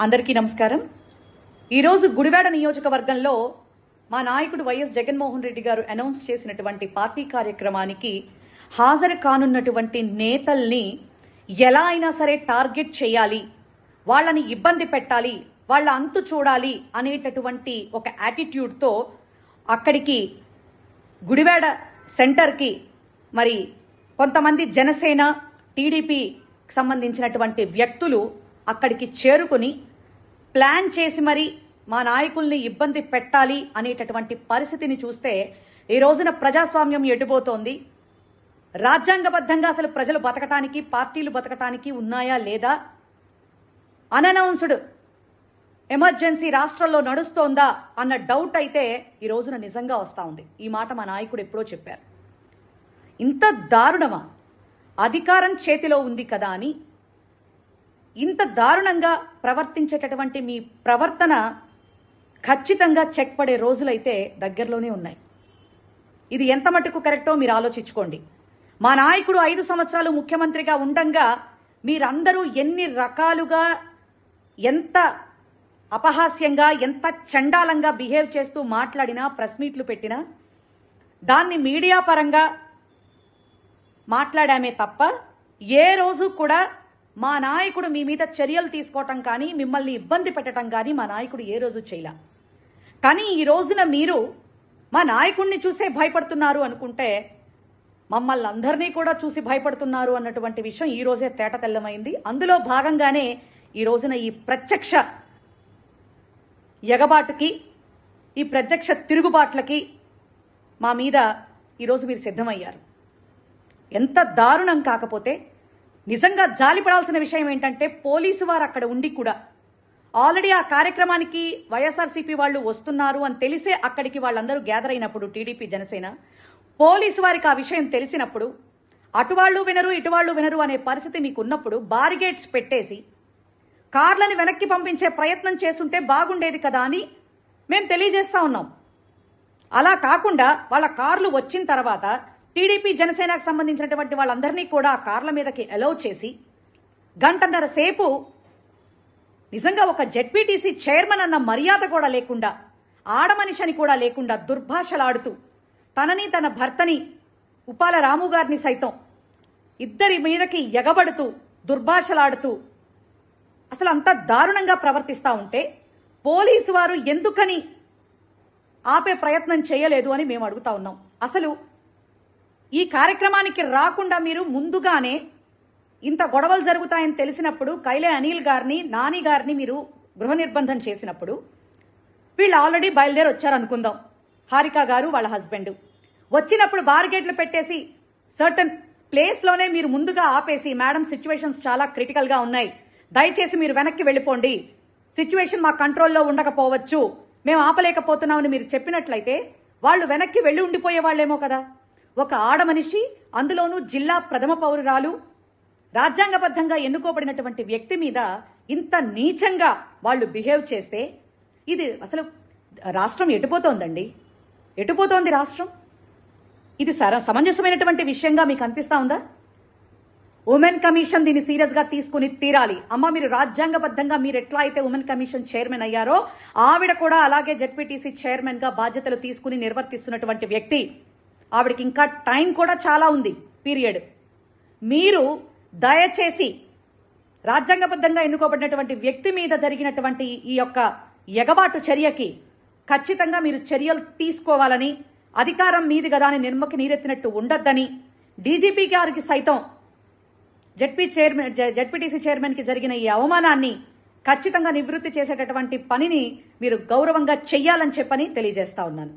అందరికీ నమస్కారం. ఈరోజు గుడివాడ నియోజకవర్గంలో మా నాయకుడు వైఎస్ జగన్మోహన్ రెడ్డి గారు అనౌన్స్ చేసినటువంటి పార్టీ కార్యక్రమానికి హాజరు కానున్నటువంటి నేతల్ని ఎలా అయినా సరే టార్గెట్ చేయాలి వాళ్ళని ఇబ్బంది పెట్టాలి వాళ్ళ అంతు చూడాలి అనేటటువంటి ఒక యాటిట్యూడ్తో అక్కడికి గుడివాడ సెంటర్కి మరి కొంతమంది జనసేన టీడీపీ సంబంధించినటువంటి వ్యక్తులు అక్కడికి చేరుకుని ప్లాన్ చేసి మరి మా నాయకుల్ని ఇబ్బంది పెట్టాలి అనేటటువంటి పరిస్థితిని చూస్తే ఈ రోజున ప్రజాస్వామ్యం ఎటుపోతోంది? రాజ్యాంగబద్ధంగా అసలు ప్రజలు బతకటానికి పార్టీలు బతకటానికి ఉన్నాయా లేదా? అననౌన్స్డ్ ఎమర్జెన్సీ రాష్ట్రంలో నడుస్తోందా అన్న డౌట్ అయితే ఈ రోజున నిజంగా వస్తూ ఉంది. ఈ మాట మా నాయకుడు ఎప్పుడో చెప్పారు. ఇంత దారుణమా? అధికారం చేతిలో ఉంది కదా అని ఇంత దారుణంగా ప్రవర్తించేటటువంటి మీ ప్రవర్తన ఖచ్చితంగా చెక్ పడే రోజులైతే దగ్గరలోనే ఉన్నాయి. ఇది ఎంత మటుకు కరెక్టో మీరు ఆలోచించుకోండి. మా నాయకుడు ఐదు సంవత్సరాలు ముఖ్యమంత్రిగా ఉండంగా మీరందరూ ఎన్ని రకాలుగా ఎంత అపహాస్యంగా ఎంత చండాలంగా బిహేవ్ చేస్తూ మాట్లాడినా ప్రెస్ మీట్లు పెట్టినా దాన్ని మీడియా పరంగా మాట్లాడామే తప్ప ఏ రోజు కూడా మా నాయకుడు మీ మీద చర్యలు తీసుకోవటం కానీ మిమ్మల్ని ఇబ్బంది పెట్టడం కానీ మా నాయకుడు ఏ రోజు చేయలే. కానీ ఈ రోజున మీరు మా నాయకుడిని చూసే భయపడుతున్నారు అనుకుంటే మమ్మల్ని అందరినీ కూడా చూసి భయపడుతున్నారు అన్నటువంటి విషయం ఈ రోజే తేట తెల్లమైంది. అందులో భాగంగానే ఈ రోజున ఈ ప్రత్యక్ష ఎగబాటుకి ఈ ప్రత్యక్ష తిరుగుబాట్లకి మా మీద ఈరోజు మీరు సిద్ధమయ్యారు. ఎంత దారుణం కాకపోతే నిజంగా జాలిపడాల్సిన విషయం ఏంటంటే పోలీసు వారు అక్కడ ఉండి కూడా ఆల్రెడీ ఆ కార్యక్రమానికి వైఎస్ఆర్సీపీ వాళ్ళు వస్తున్నారు అని తెలిసే అక్కడికి వాళ్ళందరూ గ్యాదర్ అయినప్పుడు టీడీపీ జనసేన పోలీసు వారికి ఆ విషయం తెలిసినప్పుడు అటువాళ్ళు వినరు ఇటువాళ్ళు వినరు అనే పరిస్థితి మీకు ఉన్నప్పుడు బారిగేట్స్ పెట్టేసి కార్లను వెనక్కి పంపించే ప్రయత్నం చేస్తుంటే బాగుండేది కదా అని మేము తెలియజేస్తా ఉన్నాం. అలా కాకుండా వాళ్ళ కార్లు వచ్చిన తర్వాత టీడీపీ జనసేనకు సంబంధించినటువంటి వాళ్ళందరినీ కూడా కార్ల మీదకి అలౌ చేసి గంటన్నర సేపు నిజంగా ఒక జెడ్పీటీసీ చైర్మన్ అన్న మర్యాద కూడా లేకుండా ఆడమనిషిని కూడా లేకుండా దుర్భాషలాడుతూ తనని తన భర్తని ఉపాల రాము గారిని సైతం ఇద్దరి మీదకి ఎగబడుతూ దుర్భాషలాడుతూ అసలు అంత దారుణంగా ప్రవర్తిస్తూ ఉంటే పోలీసు వారు ఎందుకని ఆపే ప్రయత్నం చేయలేదు అని మేము అడుగుతా ఉన్నాం. అసలు ఈ కార్యక్రమానికి రాకుండా మీరు ముందుగానే ఇంత గొడవలు జరుగుతాయని తెలిసినప్పుడు కైలే అనిల్ గారిని నాని గారిని మీరు గృహ నిర్బంధం చేసినప్పుడు వీళ్ళు ఆల్రెడీ బయలుదేరి వచ్చారు అనుకుందాం. హారిక గారు వాళ్ళ హస్బెండ్. వచ్చినప్పుడు బార్గేట్లు పెట్టేసి సర్టన్ ప్లేస్లోనే మీరు ముందుగా ఆపేసి మేడం సిచ్యువేషన్స్ చాలా క్రిటికల్గా ఉన్నాయి. దయచేసి మీరు వెనక్కి వెళ్ళిపోండి. సిచ్యువేషన్ మా కంట్రోల్లో ఉండకపోవచ్చు. మేము ఆపలేకపోతున్నామని మీరు చెప్పినట్లయితే వాళ్ళు వెనక్కి వెళ్ళి ఉండిపోయే వాళ్ళేమో కదా. ఒక ఆడ మనిషి అందులోనూ జిల్లా ప్రథమ పౌరురాలు రాజ్యాంగబద్ధంగా ఎన్నుకోబడినటువంటి వ్యక్తి మీద ఇంత నీచంగా వాళ్ళు బిహేవ్ చేస్తే ఇది అసలు రాష్ట్రం ఎటుపోతోందండి? ఎటుపోతోంది రాష్ట్రం? ఇది సర సమంజసమైనటువంటి విషయంగా మీకు అనిపిస్తా ఉందా? ఉమెన్ కమిషన్ దీన్ని సీరియస్గా తీసుకుని తీరాలి. అమ్మ మీరు రాజ్యాంగబద్ధంగా మీరు ఎట్లా అయితే ఉమెన్ కమిషన్ చైర్మన్ అయ్యారో ఆవిడ కూడా అలాగే జెడ్పీటీసీ చైర్మన్గా బాధ్యతలు తీసుకుని నిర్వర్తిస్తున్నటువంటి వ్యక్తి. ఆవిడకి ఇంకా టైం కూడా చాలా ఉంది పీరియడ్. మీరు దయచేసి రాజ్యాంగబద్ధంగా ఎన్నుకోబడినటువంటి వ్యక్తి మీద జరిగినటువంటి ఈ యొక్క ఎగబాటు చర్యకి ఖచ్చితంగా మీరు చర్యలు తీసుకోవాలని అధికారం మీది కదా అని నిర్మకి నీరెత్తినట్టు ఉండొద్దని డీజీపీ గారికి సైతం జడ్పీ చైర్మన్ జడ్పీటీసీ చైర్మన్కి జరిగిన ఈ అవమానాన్ని ఖచ్చితంగా నివృత్తి చేసేటటువంటి పనిని మీరు గౌరవంగా చెయ్యాలని చెప్పని తెలియజేస్తా ఉన్నాను.